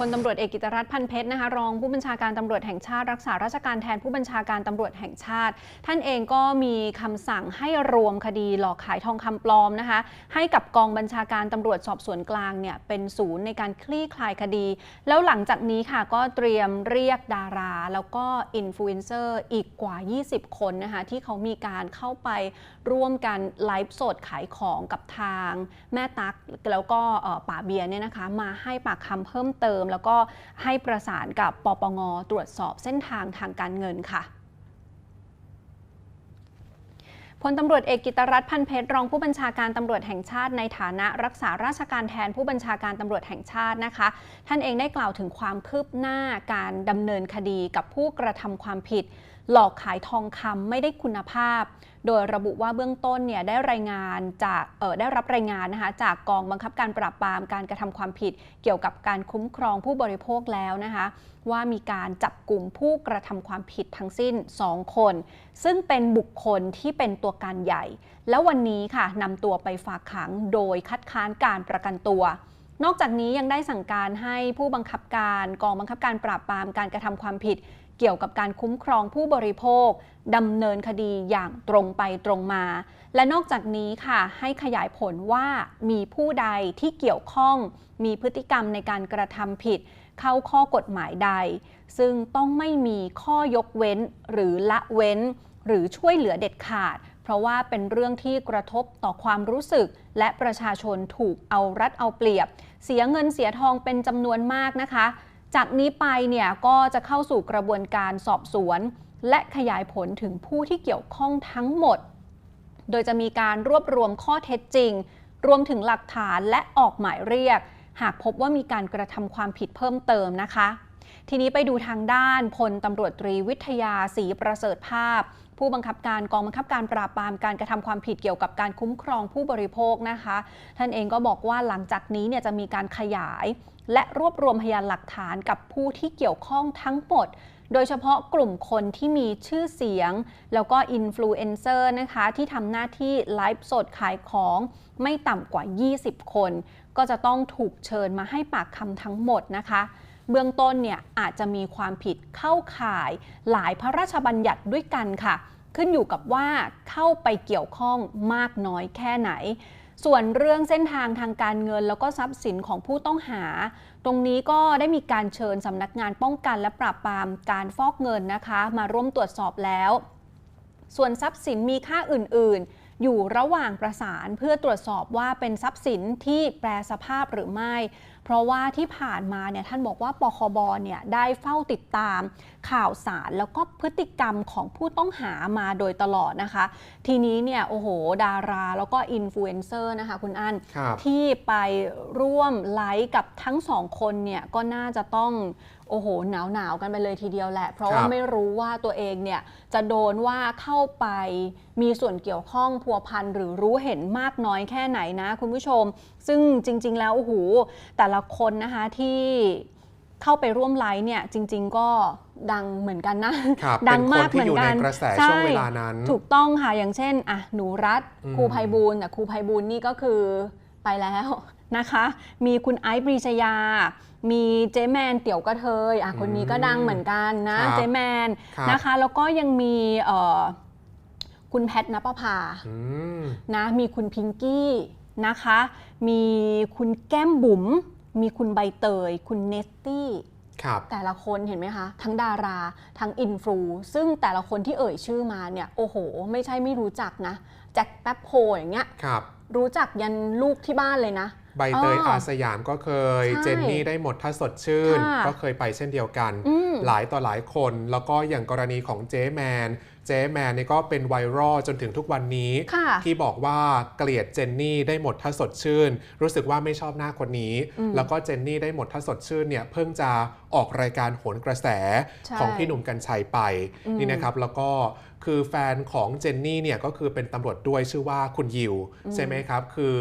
พลตำรวจเอกกิตรัฐพันเพชรนะคะรองผู้บัญชาการตำรวจแห่งชาติรักษาราชการแทนผู้บัญชาการตำรวจแห่งชาติ ท่านเองก็มีคำสั่งให้รวมคดีหลอกขายทองคำปลอมนะคะให้กับกองบัญชาการตำรวจสอบสวนกลางเนี่ยเป็นศูนย์ในการคลี่คลายคดี แล้วหลังจากนี้ค่ะก็เตรียมเรียกดารา แล้วก็อินฟลูเอนเซอร์อีกกว่า 20 คนนะคะที่เขามีการเข้าไปร่วมกันไลฟ์สดขายของกับทางแม่ตั๊กแล้วก็ป่าเบียร์เนี่ยนะคะมาให้ปากคำเพิ่มเติมแล้วก็ให้ประสานกับปปงตรวจสอบเส้นทางทางการเงินค่ะพลตำรวจเอกกิตรัฐพันเพชรรองผู้บัญชาการตำรวจแห่งชาติในฐานะรักษาราชการแทนผู้บัญชาการตำรวจแห่งชาตินะคะ ท่านเองได้กล่าวถึงความคืบหน้าการดำเนินคดีกับผู้กระทำความผิด หลอกขายทองคำไม่ได้คุณภาพ โดยระบุว่าเบื้องต้นเนี่ยได้รายงานจากได้รับรายงานนะคะจากกองบังคับการปราบปรามการกระทำความผิด เกี่ยวกับการคุ้มครองผู้บริโภคแล้วนะคะว่ามีการจับกลุ่มผู้กระทำความผิดทั้งสิ้น 2 คน ซึ่งเป็นบุคคลที่เป็นตัวการใหญ่ แล้ววันนี้ค่ะนำตัวไปฝากขังโดยคัดค้านการประกันตัวนอกจากนี้ยังได้สั่งการให้ผู้บังคับการกองบังคับการปราบปรามการกระทำความผิด เกี่ยวกับการคุ้มครองผู้บริโภคดำเนินคดีอย่างตรงไปตรงมา และนอกจากนี้ค่ะ ให้ขยายผลว่ามีผู้ใดที่เกี่ยวข้อง มีพฤติกรรมในการกระทำผิด เข้าข้อกฎหมายใด ซึ่งต้องไม่มีข้อยกเว้นหรือละเว้น หรือช่วยเหลือเด็ดขาด เพราะว่าเป็นเรื่องที่กระทบต่อความรู้สึก และประชาชนถูกเอารัดเอาเปรียบ เสียเงินเสียทองเป็นจำนวนมากนะคะ จากนี้ไปเนี่ยก็จะเข้าสู่กระบวนการสอบสวน และขยายผลถึงผู้ที่เกี่ยวข้องทั้งหมด โดยจะมีการรวบรวมข้อเท็จจริง รวมถึงหลักฐานและออกหมายเรียก หากพบว่ามีการกระทำความผิดเพิ่มเติมนะคะ ทีนี้ไปดูทางด้านพลตำรวจตรีวิทยาศรีประเสริฐภาพ ผู้บังคับการกองบังคับการปราบปรามการกระทำความผิดเกี่ยวกับการคุ้มครองผู้บริโภคนะคะ ท่านเองก็บอกว่าหลังจากนี้เนี่ยจะมีการขยาย และรวบรวมพยานหลักฐานกับผู้ที่เกี่ยวข้องทั้งหมด โดยเฉพาะกลุ่มคนที่มีชื่อเสียง แล้วก็อินฟลูเอนเซอร์นะคะที่ทำหน้าที่ไลฟ์สดขายของไม่ต่ำกว่า 20 คน ก็จะต้องถูกเชิญมาให้ปากคำทั้งหมดนะคะเบื้องต้นเนี่ยอาจจะมีความผิดเข้าข่ายหลายพระราชบัญญัติด้วยกันค่ะ ขึ้นอยู่กับว่าเข้าไปเกี่ยวข้องมากน้อยแค่ไหน ส่วนเรื่องเส้นทางทางการเงิน แล้วก็ทรัพย์สินของผู้ต้องหา ตรงนี้ก็ได้มีการเชิญสำนักงานป้องกันและปราบปรามการฟอกเงินนะคะ มาร่วมตรวจสอบแล้ว ส่วนทรัพย์สินมีค่าอื่น ๆ อยู่ระหว่างประสานเพื่อตรวจสอบว่าเป็นทรัพย์สินที่แปรสภาพหรือไม่ เพราะว่าที่ผ่านมาเนี่ยท่านบอกว่าปคบเนี่ยได้เฝ้าติดตามข่าวสารแล้วก็พฤติกรรมของผู้ต้องหามาโดยตลอดนะคะ ทีนี้เนี่ยโอ้โห ดาราแล้วก็อินฟลูเอนเซอร์นะคะคุณอันครับที่ไปร่วมไลฟ์กับทั้งสองคนเนี่ยก็น่าจะต้องโอ้โหหนาวหนาวๆกันไปเลยทีเดียวแหละ เพราะว่าครับไม่รู้ว่าตัวเองเนี่ยจะโดนว่าเข้าไปมีส่วนเกี่ยวข้องพัวพันหรือรู้เห็นมากน้อยแค่ไหนนะคุณผู้ชม ซึ่งจริง ๆ แล้วโอ้โหแต่ละคนนะคะที่เข้าไปร่วมไลฟ์เนี่ยจริง ๆ ก็ดังเหมือนกันนะครับดังเป็นคนมากเหที่มืออยู่นในกันกระแสใช่วงเวลานั้น ถูกต้องค่ะ อย่างเช่นอะหนูรัฐอืมครูภัยบูลย์แต่ครูภัยบูลย์นี่ก็คือไปแล้วนะคะ มีคุณไอซ์ปรีชยา มีเจแมนเตี่ยวกระเทยอะคนนี้ก็ดังเหมือนกันนะครับเจแมนครับนะคะ แล้วก็ยังมีเอ่อคุณแพทนปภาอืมนะมีคุณพิงกี้ นะคะ มีคุณแก้มบุ๋ม มีคุณใบเตย คุณเนสตี้ครับแต่ละคนเห็นไหมคะ ทั้งดารา ทั้งอินฟลูซึ่งแต่ละคนที่เอ่ยชื่อมาเนี่ย โอ้โห ไม่ใช่ไม่รู้จักนะ แจ็คแป๊บโฮอย่างเงี้ยครับ รู้จักยันลูกที่บ้านเลยนะ ใบเตยอ๋อออาสยามก็เคยใช่เจนนี่ได้หมดถ้าสดชื่นค่ะก็เคยไปเช่นเดียวกันอืมหลายต่อหลายคน แล้วก็อย่างกรณีของเจ๊แมน เจ๊แมนนี่ก็เป็นไวรัลจนถึงทุกวันนี้ค่ะที่บอกว่าเกลียดเจนนี่ได้หมดถ้าสดชื่น รู้สึกว่าไม่ชอบหน้าคนนี้อืมแล้วก็เจนนี่ได้หมดถ้าสดชื่นเนี่ยเพิ่งจะออกรายการโหนกระแสใช่ของพี่หนุ่มกัญชัยไปอืมนี่นะครับแล้วก็คือแฟนของเจนนี่เนี่ยก็คือเป็นตำรวจด้วยชื่อว่าคุณยิวใช่ไหมครับ คือ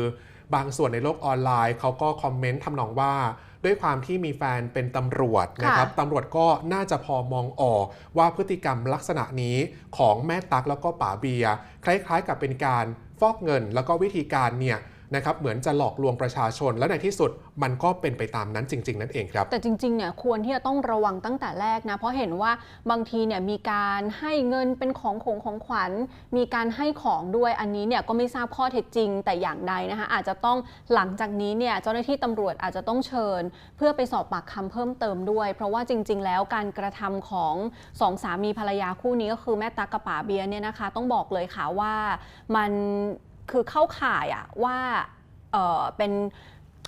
บางส่วนในโลกออนไลน์เขาก็คอมเมนต์ทำนองว่า ด้วยความที่มีแฟนเป็นตำรวจนะครับค่ะตำรวจก็น่าจะพอมองออกว่าพฤติกรรมลักษณะนี้ของแม่ตั๊กแล้วก็ป๋าเบียร์คล้ายๆ กับเป็นการฟอกเงินแล้วก็วิธีการเนี่ย นะครับเหมือนจะหลอกลวงประชาชน และในที่สุดมันก็เป็นไปตามนั้นจริง ๆ นั่นเองครับ แต่จริงๆเนี่ยควรที่จะต้องระวังตั้งแต่แรกนะ เพราะเห็นว่าบางทีเนี่ยมีการให้เงินเป็นของของของขวัญ มีการให้ของด้วยอันนี้เนี่ยก็ไม่ทราบข้อเท็จจริง แต่อย่างใดนะคะอาจจะต้องหลังจากนี้เนี่ยเจ้าหน้าที่ตำรวจอาจจะต้องเชิญ เพื่อไปสอบปากคำเพิ่มเติมด้วย เพราะว่าจริง ๆ แล้วการกระทำของสองสามีภรรยาคู่นี้ก็คือแม่ตั๊กกับป๋าเบียร์เนี่ยนะคะ ต้องบอกเลยค่ะว่ามัน คือเข้าข่ายอะว่าเอ่อเป็น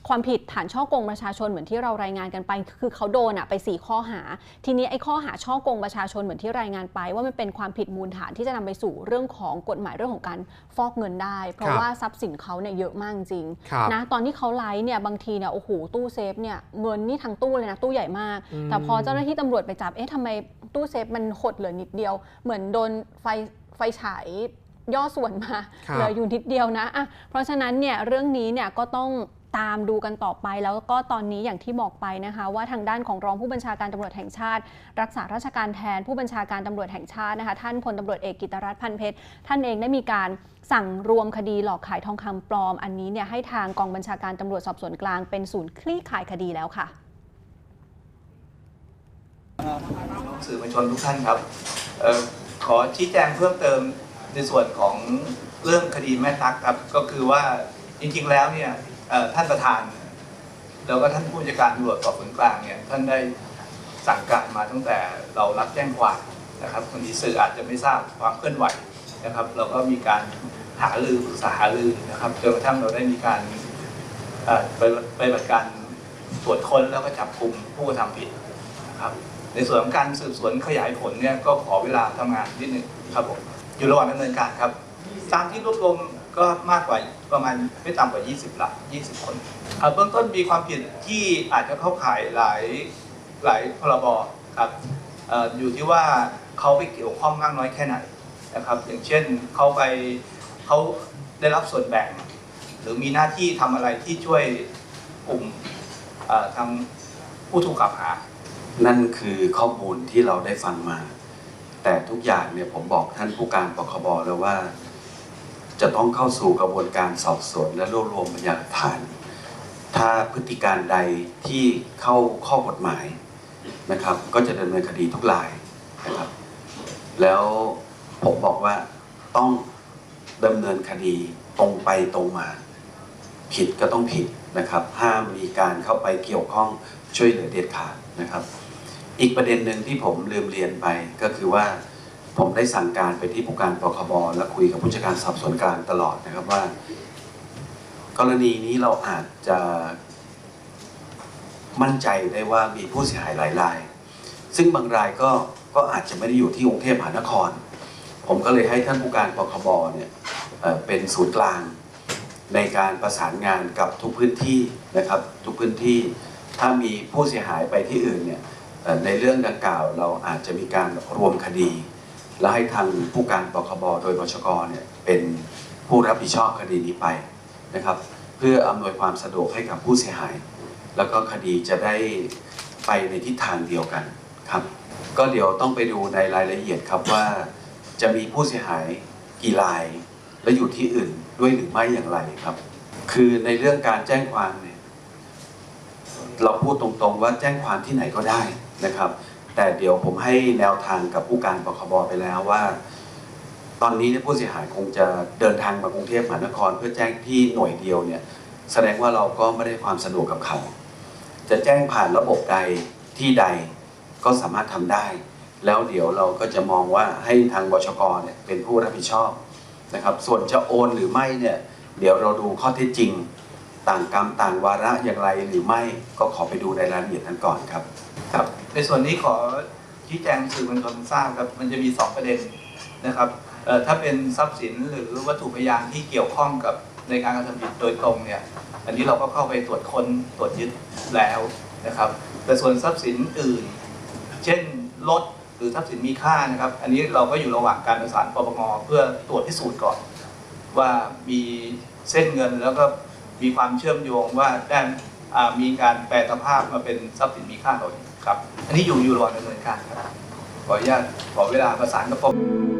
ความผิดฐานช่อกงประชาชนเหมือนที่เรารายงานกันไป คือเขาโดนอะไป 4 ข้อหา ทีนี้ไอ้ข้อหาช่อกงประชาชนเหมือนที่รายงานไป ว่ามันเป็นความผิดมูลฐานที่จะนำไปสู่เรื่องของกฎหมายเรื่องของการฟอกเงินได้ เพราะครับว่าทรัพย์สินเขาเนี่ยเยอะมากจริงครับนะตอนที่เขาไลฟ์เนี่ยบางทีเนี่ยโอ้โหตู้เซฟเนี่ยเงินนี่ทั้งตู้เลยนะตู้ใหญ่มากอืมแต่พอเจ้าหน้าที่ตำรวจไปจับเอ๊ะทำไมตู้เซฟมันหดเหลือนิดเดียว เหมือนโดนไฟไฟฉาย ย่อส่วนมาครับเหลืออยู่นิดเดียวนะอะเพราะฉะนั้นเนี่ยเรื่องนี้เนี่ยก็ต้องตามดูกันต่อไปแล้วก็ตอนนี้อย่างที่บอกไปนะคะ ว่าทางด้านของรองผู้บัญชาการตำรวจแห่งชาติ รักษาราชการแทนผู้บัญชาการตำรวจแห่งชาตินะคะ ท่านพลตำรวจเอกกิตรัตน์พันเพชรท่านเองได้มีการสั่งรวมคดีหลอกขายทองคำปลอม อันนี้เนี่ยให้ทางกองบัญชาการตำรวจสอบสวนกลางเป็นศูนย์คลี่คลายคดีแล้วค่ะสื่อมวลชนทุกท่านครับเอ่อขอชี้แจงเพิ่มเติม ในส่วนของเรื่องคดีแม่ตักครับก็คือว่าจริงๆแล้วเนี่ยท่านประธาน แล้วก็ท่านผู้จัดการตำรวจสอบสวนกลางเนี่ยท่านได้สั่งการมาตั้งแต่เรารับแจ้งความนะครับบางทีสื่ออาจจะไม่ทราบความเคลื่อนไหวนะครับ เราก็มีการหารือปรึกษาหารือนะครับจนกระทั่งเราได้มีการไปไปบัติการตรวจค้นแล้วก็จับกลุ่มผู้กระทำผิดนะครับในส่วนของการสืบสวนขยายผลเนี่ยก็ขอเวลาทำงานนิดนึงครับผม อยู่ระหว่างดำเนินการครับตามที่รวบรวมก็มากกว่าประมาณไม่ต่ำกว่า 20ละ20 คนเอ่อเบื้องต้นมีความผิดที่อาจจะเข้าข่ายหลายหลายพรบครับออยู่ที่ว่าเขาไปเกี่ยวข้องมากน้อยแค่ไหนนะครับ อย่างเช่นเขาไปเขาได้รับส่วนแบ่ง หรือมีหน้าที่ทำอะไรที่ช่วยกลุ่มทางผู้ถูกกล่าวหา นั่นคือข้อมูลที่เราได้ฟังมา แต่ทุกอย่างเนี่ยผมบอกท่านผู้การปคบแล้วว่า จะต้องเข้าสู่กระบวนการสอบสวนและรวบรวมพยานหลักฐาน ถ้าพฤติการใดที่เข้าข้อกฎหมายนะครับ ก็จะดำเนินคดีทุกรายนะครับ แล้วผมบอกว่าต้องดำเนินคดีตรงไปตรงมา ผิดก็ต้องผิดนะครับ ห้ามมีการเข้าไปเกี่ยวข้องช่วยเหลือเด็ดขาดนะครับ อีกประเด็นหนึ่งที่ผมลืมเรียนไปก็คือว่าผมได้สั่งการไปที่ผู้การปคบและคุยกับผู้จัดการสอบสวนกลางตลอดนะครับว่า กรณีนี้เราอาจจะมั่นใจได้ว่ามีผู้เสียหายหลายราย ซึ่งบางรายก็ก็อาจจะไม่ได้อยู่ที่กรุงเทพมหานคร ผมก็เลยให้ท่านผู้การปคบเนี่ยเเป็นศูนย์กลางในการประสานงานกับทุกพื้นที่นะครับ ทุกพื้นที่ถ้ามีผู้เสียหายไปที่อื่นเนี่ย ในเรื่องดังกล่าวเราอาจจะมีการรวมคดี และให้ทางผู้การปคบโดยบชกเนี่ยเป็นผู้รับผิดชอบคดีนี้ไปนะครับ เพื่ออำนวยความสะดวกให้กับผู้เสียหาย แล้วก็คดีจะได้ไปในทิศทางเดียวกันครับ ก็เดี๋ยวต้องไปดูในรายละเอียดครับว่าจะมีผู้เสียหายกี่ราย และอยู่ที่อื่นด้วยหรือไม่อย่างไรครับ คือในเรื่องการแจ้งความเนี่ยเราพูดตรงๆว่าแจ้งความที่ไหนก็ได้ นะครับ แต่เดี๋ยวผมให้แนวทางกับผู้การปคบไปแล้วว่า ตอนนี้เนี่ยผู้เสียหายคงจะเดินทางมากรุงเทพมหานคร เพื่อแจ้งที่หน่วยเดียวเนี่ยแสดงว่าเราก็ไม่ได้ความสะดวกกับเขา จะแจ้งผ่านระบบใดที่ใดก็สามารถทำได้ แล้วเดี๋ยวเราก็จะมองว่าให้ทางบชกเนี่ยเป็นผู้รับผิดชอบนะครับ ส่วนจะโอนหรือไม่เนี่ยเดี๋ยวเราดูข้อเท็จจริง ต่างกรรมต่างวาระอย่างไรหรือไม่ก็ขอไปดูในรายละเอียดนั้นก่อนครับครับ ในส่วนนี้ขอชี้แจงสื่อมวลชนทราบครับมันจะมี 2 ประเด็นนะครับถ้าเป็นทรัพย์สินหรือวัตถุพยานที่เกี่ยวข้องกับในการกระทำผิดโดยตรงเนี่ยอันนี้เราก็เข้าไปตรวจค้นตรวจยึดแล้วนะครับ แต่ส่วนทรัพย์สินอื่น เช่นรถหรือทรัพย์สินมีค่านะครับ อันนี้เราก็อยู่ระหว่างการประสานปปงเพื่อตรวจพิสูจน์ก่อน ว่ามีเส้นเงินแล้วก็ มีความเชื่อมโยงว่าได้มีการแปลสภาพมาเป็นทรัพย์สินมีค่าเหล่าครับ อันนี้อยู่อยู่ระหว่างดำเนินการครับขออนุญาตขอเวลาประสานกับปป